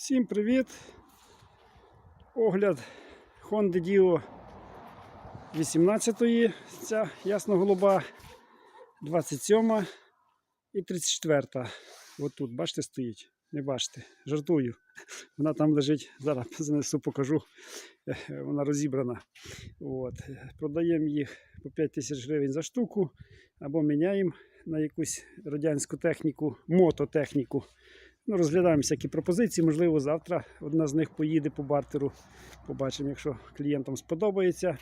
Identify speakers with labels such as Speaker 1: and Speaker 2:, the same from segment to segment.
Speaker 1: Всім привіт! Огляд Honda Dio 18-ї, ця ясно-голуба, 27 і 34. От тут, бачите, стоїть. Не бачите, жартую. Вона там лежить, зараз занесу, покажу. Вона розібрана. От. Продаємо їх по 5 тисяч гривень за штуку, або міняємо на якусь радянську техніку, мототехніку. Ну, розглядаємо всякі пропозиції. Можливо, завтра одна з них поїде по бартеру. Побачимо, якщо клієнтам сподобається.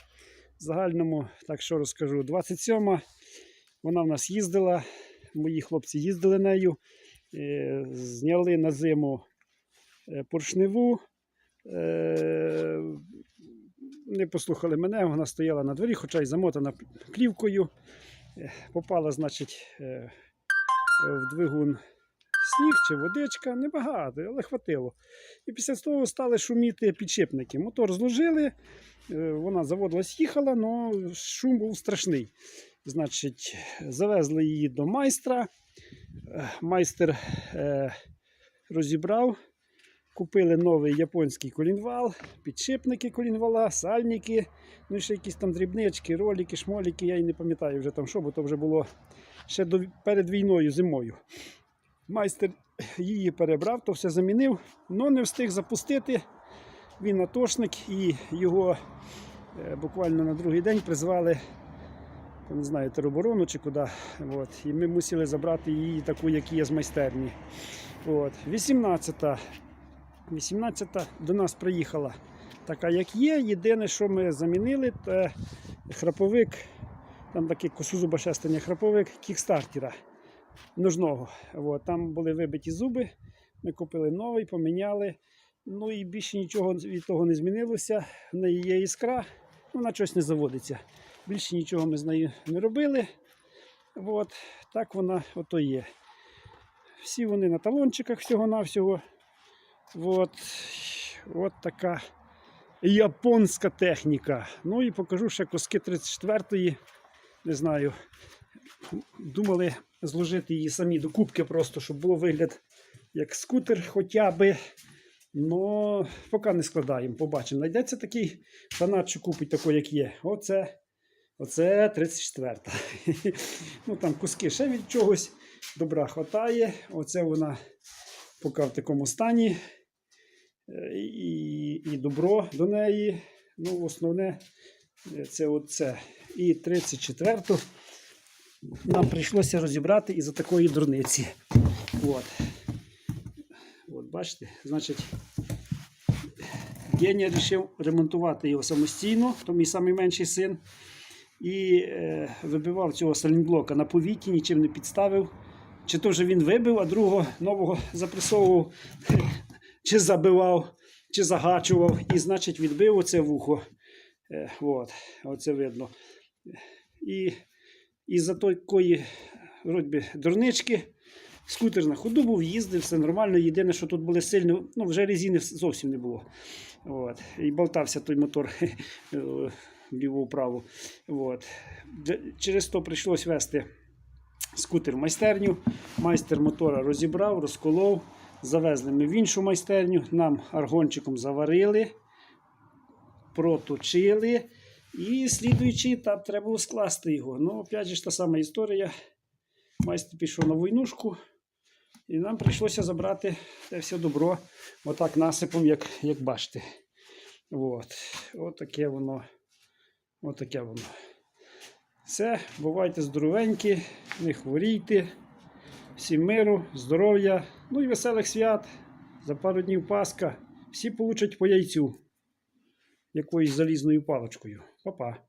Speaker 1: В загальному, так що розкажу, 27 вона в нас їздила. Мої хлопці їздили нею. Е, Зняли на зиму е, поршневу. Не послухали мене, вона стояла на дворі, хоча й замотана плівкою. Е, Попала, значить, в двигун сніг чи водичка, небагато, але хватило. І після того стали шуміти підшипники. Мотор зложили, е, вона заводилась, їхала, але шум був страшний. Значить, завезли її до майстра. Е, Майстер е, розібрав. Купили новий японський колінвал, підшипники колінвала, сальники, ну ще якісь там дрібнички, ролики, шмоліки, я і не пам'ятаю вже там що, бо то вже було ще до, перед війною зимою. Майстер її перебрав, то все замінив, але не встиг запустити. Він атошник і його е, буквально на другий день призвали, не знаю, тероборону чи куди. От. І ми мусили забрати її таку, як є з майстерні. От. 18-та 18-та до нас приїхала така, як є. Єдине, що ми замінили, це храповик, там такий косозуба шестення храповик кікстартера нужного. От, там були вибиті зуби. Ми купили новий, поміняли. Ну і більше нічого від того не змінилося. В неї є іскра, вона щось не заводиться. Більше нічого ми з нею не робили. От, так вона ото є. Всі вони на талончиках всього-навсього. От, от така японська техніка. Ну і покажу ще куски 34-ї. Не знаю. Думали зложити її самі до кубки, просто, щоб було вигляд як скутер хоча би. Ну, поки не складаємо, побачимо. Найдеться такий фанат, що купить таку, як є. Оце, оце 34. ну там куски ще від чогось. Добра хватає. Оце вона поки в такому стані. Е, І, і добро до неї. Ну, основне е, це оце. І 34 нам прийшлося розібрати із-за такої дурниці. От. От, бачите, значить, Геня вирішив ремонтувати його самостійно, то мій найменший син. І е, вибивав цього салінблока на повіті, нічим не підставив. Чи то вже він вибив, а другого нового запресовував, чи забивав, чи загачував, і, значить, відбив оце вухо. Е, от, оце видно. І із-за такої вроді, дурнички скутер на ходу був, їздив, все нормально. Єдине, що тут були сильні, ну вже резини зовсім не було. От. І болтався той мотор вліво-вправо. Через то прийшлось вести скутер в майстерню. Майстер мотора розібрав, розколов. Завезли ми в іншу майстерню, нам аргончиком заварили, проточили. І слідуючий етап треба було скласти його. Ну, опять же та сама історія. Майстер пішов на войнушку, і нам прийшлося забрати це все добро отак насипом, як, як бачите. От. Отаке воно. Отаке воно. Все, бувайте здоровенькі, не хворійте. Всім миру, здоров'я, ну і веселих свят. За пару днів Пасха. Всі получать по яйцю якоюсь залізною паличкою. Па-па.